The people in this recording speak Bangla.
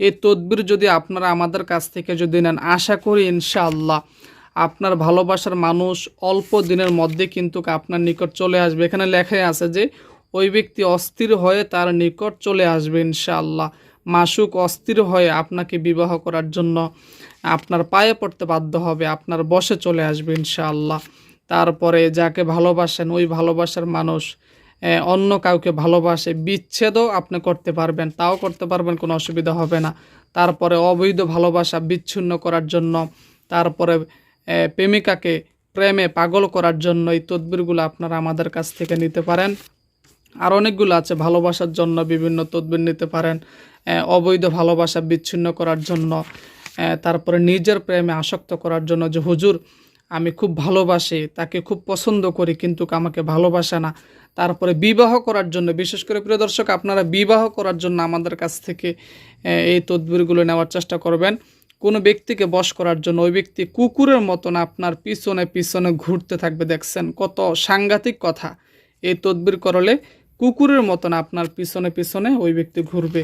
এই তদবির যদি আপনারা আমাদের কাছ থেকে যদি নেন, আশা করি ইনশাআল্লাহ আপনার ভালোবাসার মানুষ অল্প দিনের মধ্যে কিন্তু আপনার নিকট চলে আসবে। এখানে লেখাই আছে যে, ওই ব্যক্তি অস্থির হয়ে তার নিকট চলে আসবে ইনশাআল্লাহ। মাসুক অস্থির হয়ে আপনাকে বিবাহ করার জন্য আপনার পায়ে পড়তে বাধ্য হবে, আপনার বসে চলে আসবে ইনশাআল্লাহ। তারপরে যাকে ভালোবাসেন, ওই ভালোবাসার মানুষ অন্য কাউকে ভালোবাসে, বিচ্ছেদও আপনি করতে পারবেন, তাও করতে পারবেন, কোনো অসুবিধা হবে না। তারপরে অবৈধ ভালোবাসা বিচ্ছিন্ন করার জন্য, তারপরে প্রেমিকাকে প্রেমে পাগল করার জন্য এই তদবিরগুলো আপনারা আমাদের কাছ থেকে নিতে পারেন। আর অনেকগুলো আছে, ভালোবাসার জন্য বিভিন্ন তদবির নিতে পারেন অবৈধ ভালোবাসা বিচ্ছিন্ন করার জন্য তারপরে নিজের প্রেমে আসক্ত করার জন্য যে হুজুর আমি খুব ভালোবাসি, তাকে খুব পছন্দ করি, কিন্তু আমাকে ভালোবাসে না। তারপরে বিবাহ করার জন্য, বিশেষ করে প্রিয় দর্শক, আপনারা বিবাহ করার জন্য আমাদের কাছ থেকে এই তদবিরগুলো নেওয়ার চেষ্টা করবেন। কোনো ব্যক্তিকে বশ করার জন্য, ওই ব্যক্তি কুকুরের মতন আপনার পিছনে পিছনে ঘুরতে থাকবে, দেখছেন? কত সাংঘাতিক কথা। এই তদবির করলে কুকুরের মতন আপনার পিছনে পিছনে ওই ব্যক্তি ঘুরবে।